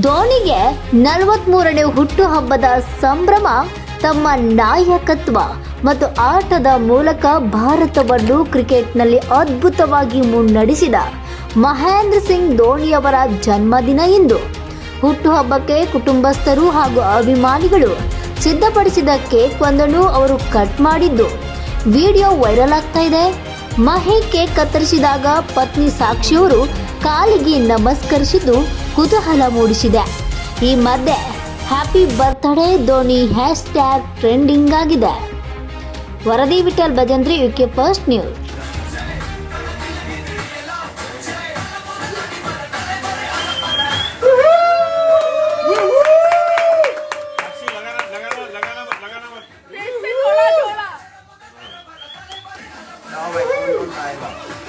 ಧೋನಿಗೆ ನಲವತ್ಮೂರನೇ ಹುಟ್ಟುಹಬ್ಬದ ಸಂಭ್ರಮ ತಮ್ಮ ನಾಯಕತ್ವ ಮತ್ತು ಆಟದ ಮೂಲಕ ಭಾರತವನ್ನು ಕ್ರಿಕೆಟ್ನಲ್ಲಿ ಅದ್ಭುತವಾಗಿ ಮುನ್ನಡೆಸಿದ ಮಹೇಂದ್ರ ಸಿಂಗ್ ಧೋನಿಯವರ ಜನ್ಮದಿನ ಇಂದು. ಹುಟ್ಟುಹಬ್ಬಕ್ಕೆ ಕುಟುಂಬಸ್ಥರು ಹಾಗೂ ಅಭಿಮಾನಿಗಳು ಸಿದ್ಧಪಡಿಸಿದ ಕೇಕ್ ಒಂದನ್ನು ಅವರು ಕಟ್ ಮಾಡಿದ್ದು. ವಿಡಿಯೋ ವೈರಲ್ ಆಗ್ತಾ ಇದೆ. ಮಹಿ ಕೇಕ್ ಕತ್ತರಿಸಿದಾಗ ಪತ್ನಿ ಸಾಕ್ಷಿಯವರು ಕಾಲಿಗೆ ನಮಸ್ಕರಿಸಿದ್ದು ಕುತೂಹಲ ಮೂಡಿಸಿದೆ. ಈ ಮಧ್ಯೆ happy birthday Dhoni hashtag trending ಆಗಿದೆ. ವರದಿ Vittal Bhajantri, UK first news. Now